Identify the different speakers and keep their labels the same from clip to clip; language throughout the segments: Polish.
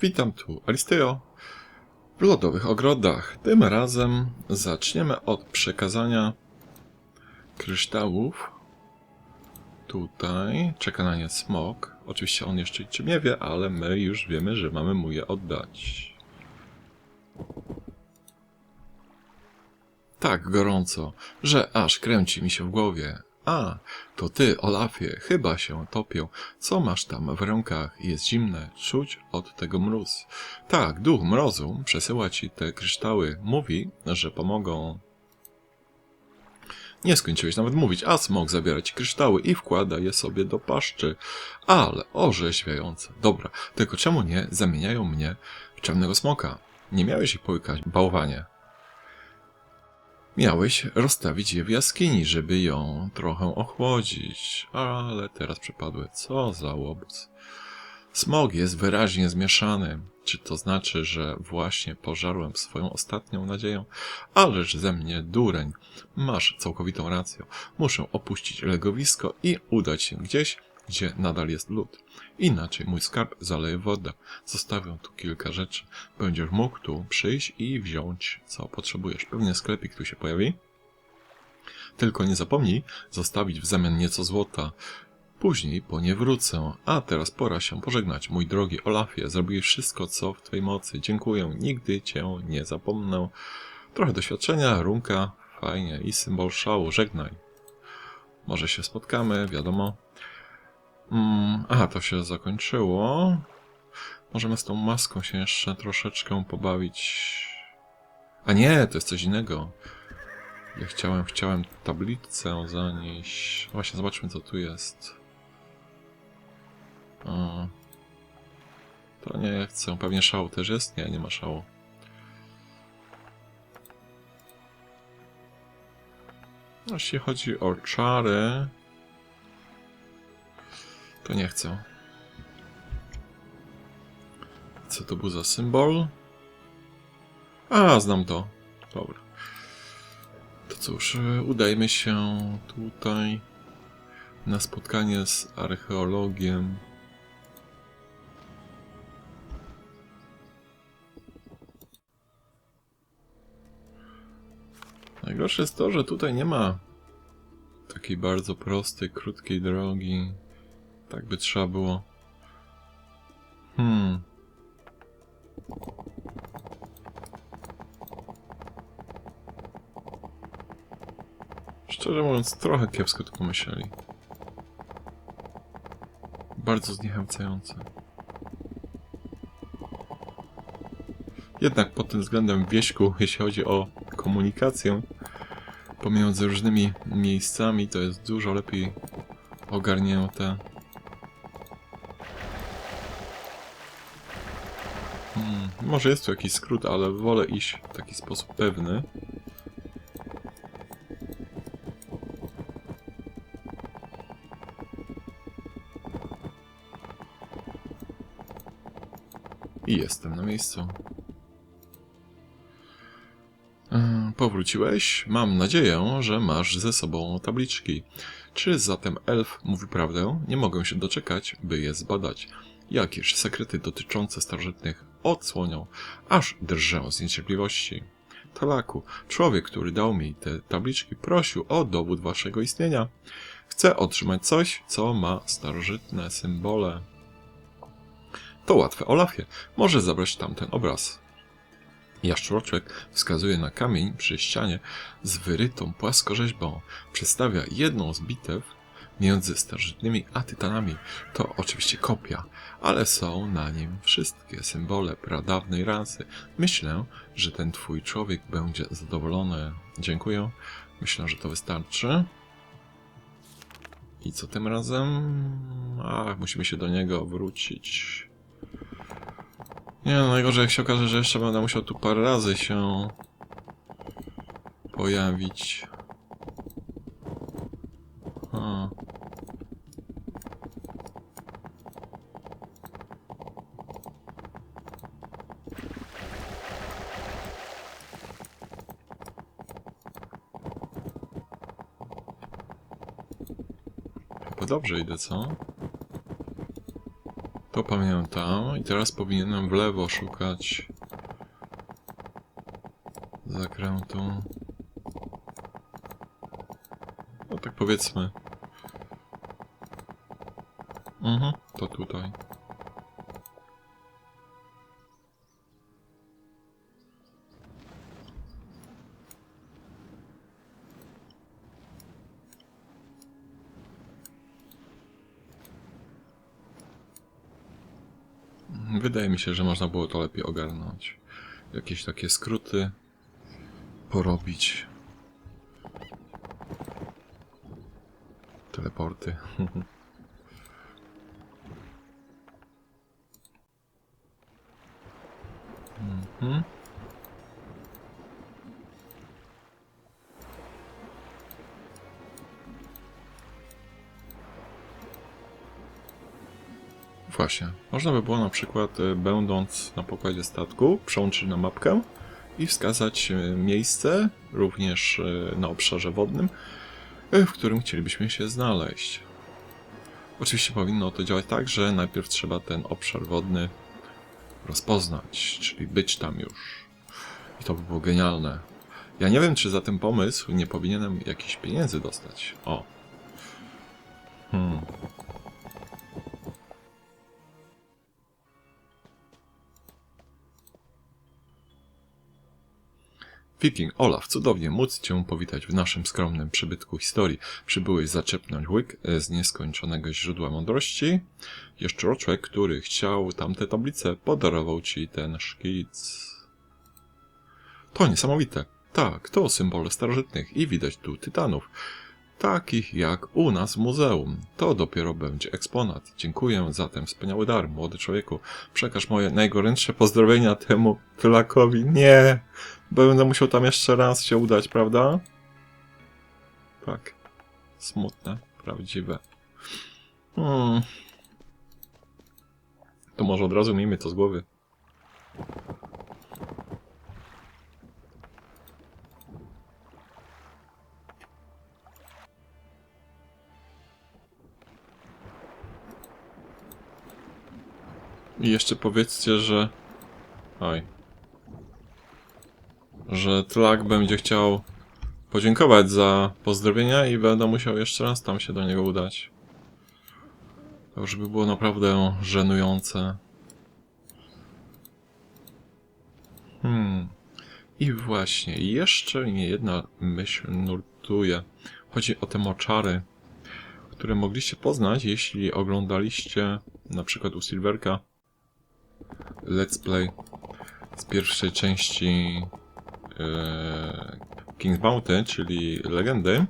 Speaker 1: Witam tu, Aristeo. W lodowych ogrodach. Tym razem zaczniemy od przekazania kryształów. Tutaj czeka na nie smok. Oczywiście on jeszcze niczym nie wie, ale my już wiemy, że mamy mu je oddać. Tak gorąco, że aż kręci mi się w głowie. A, to ty, Olafie, chyba się topią. Co masz tam w rękach? Jest zimne, czuć od tego mróz. Tak, duch mrozu przesyła ci te kryształy. Mówi, że pomogą. Nie skończyłeś nawet mówić, a smok zabiera ci kryształy i wkłada je sobie do paszczy. Ale orzeźwiające. Dobra, tylko czemu nie zamieniają mnie w czarnego smoka? Nie miałeś ich połykać, bałwanie. Miałeś rozstawić je w jaskini, żeby ją trochę ochłodzić, ale teraz przepadły. Co za łobuz. Smog jest wyraźnie zmieszany. Czy to znaczy, że właśnie pożarłem swoją ostatnią nadzieję? Ależ ze mnie dureń. Masz całkowitą rację. Muszę opuścić legowisko i udać się gdzieś, gdzie nadal jest lód. Inaczej mój skarb zaleje woda. Zostawię tu kilka rzeczy. Będziesz mógł tu przyjść i wziąć, co potrzebujesz. Pewnie sklepik tu się pojawi. Tylko nie zapomnij zostawić w zamian nieco złota. Później po nie wrócę, a teraz pora się pożegnać. Mój drogi Olafie, zrobiłeś wszystko, co w Twojej mocy. Dziękuję, nigdy Cię nie zapomnę. Trochę doświadczenia, runka, fajnie i symbol szału, żegnaj. Może się spotkamy, wiadomo. Mm, aha, to się zakończyło. Możemy z tą maską się jeszcze troszeczkę pobawić. A nie, to jest coś innego. Ja chciałem, chciałem tablicę zanieść. Właśnie, zobaczmy co tu jest. To nie, chcę. Pewnie szału też jest? Nie, nie ma szału. No, Jeśli chodzi o czary, to nie chcę. Co to był za symbol? A, znam to. Dobra. To cóż, e, udajmy się tutaj na spotkanie z archeologiem. Najgorsze jest to, że tutaj nie ma takiej bardzo prostej, krótkiej drogi. Tak by trzeba było. Hmm. Szczerze mówiąc, trochę kiepsko to pomyśleli. Bardzo zniechęcające. Jednak pod tym względem wieśku, jeśli chodzi o komunikację pomiędzy różnymi miejscami, to jest dużo lepiej ogarnięte. Może jest tu jakiś skrót, ale wolę iść w taki sposób pewny. I jestem na miejscu. E, Powróciłeś? Mam nadzieję, że masz ze sobą tabliczki. Czy zatem elf mówi prawdę? Nie mogę się doczekać, by je zbadać. Jakież sekrety dotyczące starożytnych odsłonią, aż drżę z niecierpliwości. Talaku, człowiek, który dał mi te tabliczki, prosił o dowód waszego istnienia. Chcę otrzymać coś, co ma starożytne symbole. To łatwe, Olafie. Może zabrać tamten obraz. Jaszczurczek wskazuje na kamień przy ścianie z wyrytą płaskorzeźbą. Przedstawia jedną z bitew między starożytnymi a tytanami. To oczywiście kopia, ale są na nim wszystkie symbole pradawnej rasy. Myślę, że ten twój człowiek będzie zadowolony. Dziękuję. Myślę, że to wystarczy. I co tym razem? Ach, musimy się do niego wrócić. Nie no, najgorzej jak się okaże, że jeszcze będę musiał tu parę razy się pojawić. Dobrze idę, co? To pamiętam. I teraz powinienem w lewo szukać zakrętu. No tak powiedzmy. Mhm, to tutaj. Wydaje mi się, że można było to lepiej ogarnąć. Jakieś takie skróty porobić. Teleporty. Mhm. Właśnie. Można by było na przykład, e, będąc na pokładzie statku, przełączyć na mapkę i wskazać e, miejsce, również e, na obszarze wodnym, w którym chcielibyśmy się znaleźć. Oczywiście powinno to działać tak, że najpierw trzeba ten obszar wodny rozpoznać, czyli być tam już. I to by było genialne. Ja nie wiem, czy za ten pomysł nie powinienem jakichś pieniędzy dostać. O. Hmm. Wiking, Olaf, cudownie móc Cię powitać w naszym skromnym przybytku historii. Przybyłeś zaczepnąć łyk e, z nieskończonego źródła mądrości. Jeszczuroczek, który chciał tamte tablice, podarował Ci ten szkic. To niesamowite. Tak, to symbole starożytnych i widać tu tytanów. Takich jak u nas w muzeum. To dopiero będzie eksponat. Dziękuję za ten wspaniały dar, młody człowieku. Przekaż moje najgorętsze pozdrowienia temu tylakowi. Nie! Będę musiał tam jeszcze raz się udać, prawda? Tak. Smutne, prawdziwe. Hmm. To może od razu miejmy to z głowy. I jeszcze powiedzcie, że... Oj. Że Tlak będzie chciał podziękować za pozdrowienia i będę musiał jeszcze raz tam się do niego udać. To już by było naprawdę żenujące. Hmm. I właśnie, jeszcze mnie jedna myśl nurtuje. Chodzi o te moczary, które mogliście poznać, jeśli oglądaliście na przykład u Silverka let's play z pierwszej części King's Bounty, czyli legendy,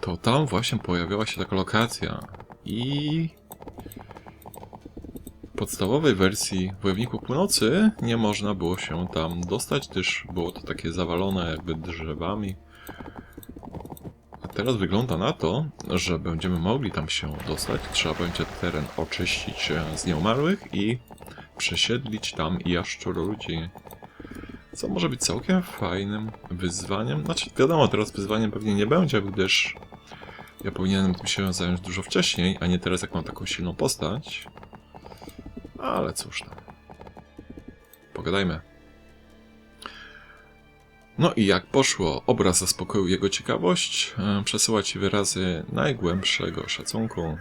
Speaker 1: to tam właśnie pojawiała się taka lokacja i w podstawowej wersji Wojowników Północy nie można było się tam dostać, gdyż było to takie zawalone jakby drzewami. A teraz wygląda na to, że będziemy mogli tam się dostać. Trzeba będzie teren oczyścić e, z nieumarłych i przesiedlić tam jaszczur ludzi. Co może być całkiem fajnym wyzwaniem. Znaczy, wiadomo, teraz wyzwaniem pewnie nie będzie, gdyż ja powinienem tym się zająć dużo wcześniej, a nie teraz, jak mam taką silną postać. Ale cóż tam. Pogadajmy. No i jak poszło, obraz zaspokoił jego ciekawość, e, przesyła ci wyrazy najgłębszego szacunku.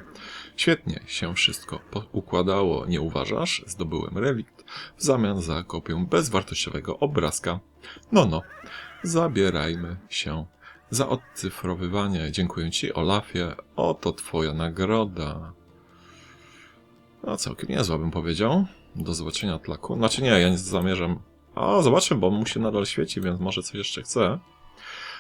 Speaker 1: Świetnie się wszystko układało, nie uważasz? Zdobyłem relikt w zamian za kopię bezwartościowego obrazka. No, no, zabierajmy się za odcyfrowywanie. Dziękuję ci, Olafie. Oto twoja nagroda. No, całkiem niezła bym powiedział. Do zobaczenia, Tlaku. Znaczy nie, ja nie zamierzam... A, zobaczę, bo mu się nadal świeci, więc może coś jeszcze chce.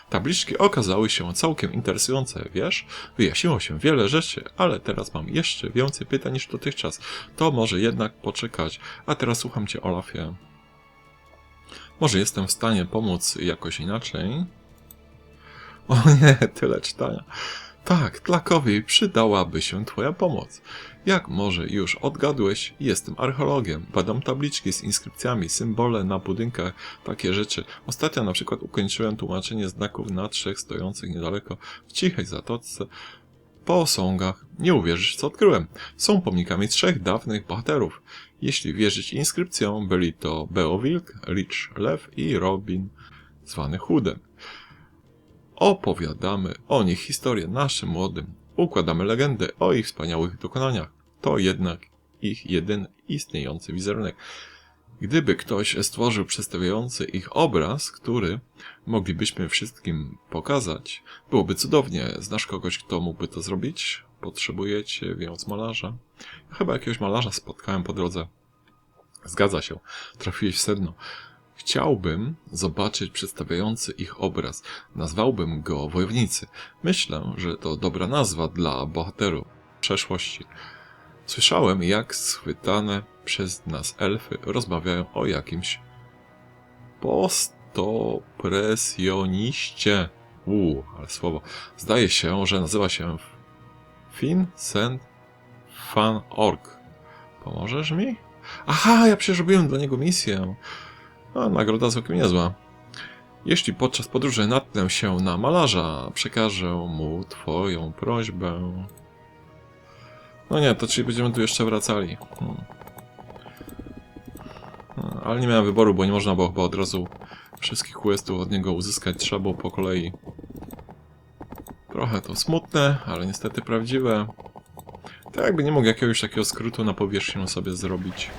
Speaker 1: Tabliczki okazały się całkiem interesujące, wiesz? Wyjaśniło się wiele rzeczy, ale teraz mam jeszcze więcej pytań niż dotychczas. To może jednak poczekać. A teraz słucham cię, Olafie. Może jestem w stanie pomóc jakoś inaczej? O nie, tyle czytania. Tak, Tlakowi przydałaby się twoja pomoc. Jak może już odgadłeś, jestem archeologiem. Badam tabliczki z inskrypcjami, symbole na budynkach, takie rzeczy. Ostatnio na przykład ukończyłem tłumaczenie znaków na trzech stojących niedaleko w cichej zatoce Po osągach nie uwierzysz, co odkryłem. Są pomnikami trzech dawnych bohaterów. Jeśli wierzyć inskrypcjom, byli to Beowilk, Lich Lew i Robin, zwany Huden. Opowiadamy o nich historię naszym młodym. Układamy legendę o ich wspaniałych dokonaniach. To jednak ich jedyny istniejący wizerunek. Gdyby ktoś stworzył przedstawiający ich obraz, który moglibyśmy wszystkim pokazać, byłoby cudownie. Znasz kogoś, kto mógłby to zrobić? Potrzebujecie więc malarza? Chyba jakiegoś malarza spotkałem po drodze. Zgadza się, trafiłeś w sedno. Chciałbym zobaczyć przedstawiający ich obraz. Nazwałbym go Wojownicy. Myślę, że to dobra nazwa dla bohaterów przeszłości. Słyszałem, jak schwytane przez nas elfy rozmawiają o jakimś postopresjoniście. Uuu, ale słowo. Zdaje się, że nazywa się Fin Sent Fan Org. Pomożesz mi? Aha, ja przecież robiłem dla niego misję. A nagroda całkiem niezła. Jeśli podczas podróży natknę się na malarza, przekażę mu twoją prośbę. No nie, to czyli będziemy tu jeszcze wracali. Hmm. Ale nie miałem wyboru, bo nie można było chyba od razu wszystkich questów od niego uzyskać. Trzeba było po kolei. Trochę to smutne, ale niestety prawdziwe. Tak jakby nie mógł jakiegoś takiego skrótu na powierzchnię sobie zrobić.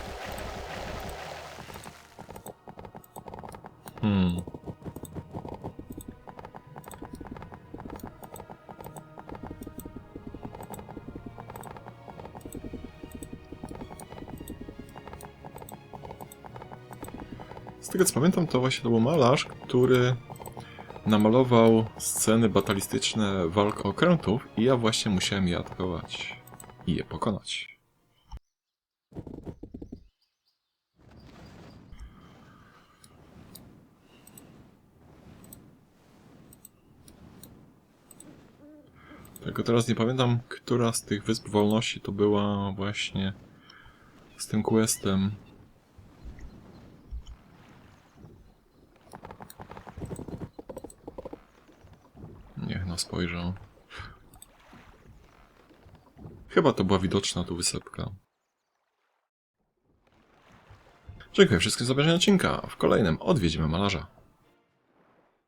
Speaker 1: Tego co pamiętam, to właśnie to był malarz, który namalował sceny batalistyczne walk okrętów i ja właśnie musiałem je atakować i je pokonać. Tylko teraz nie pamiętam, która z tych Wysp Wolności to była właśnie z tym questem. No spojrzę. Chyba to była widoczna tu wysepka. Dziękuję wszystkim za obejrzenie odcinka. W kolejnym odwiedzimy malarza.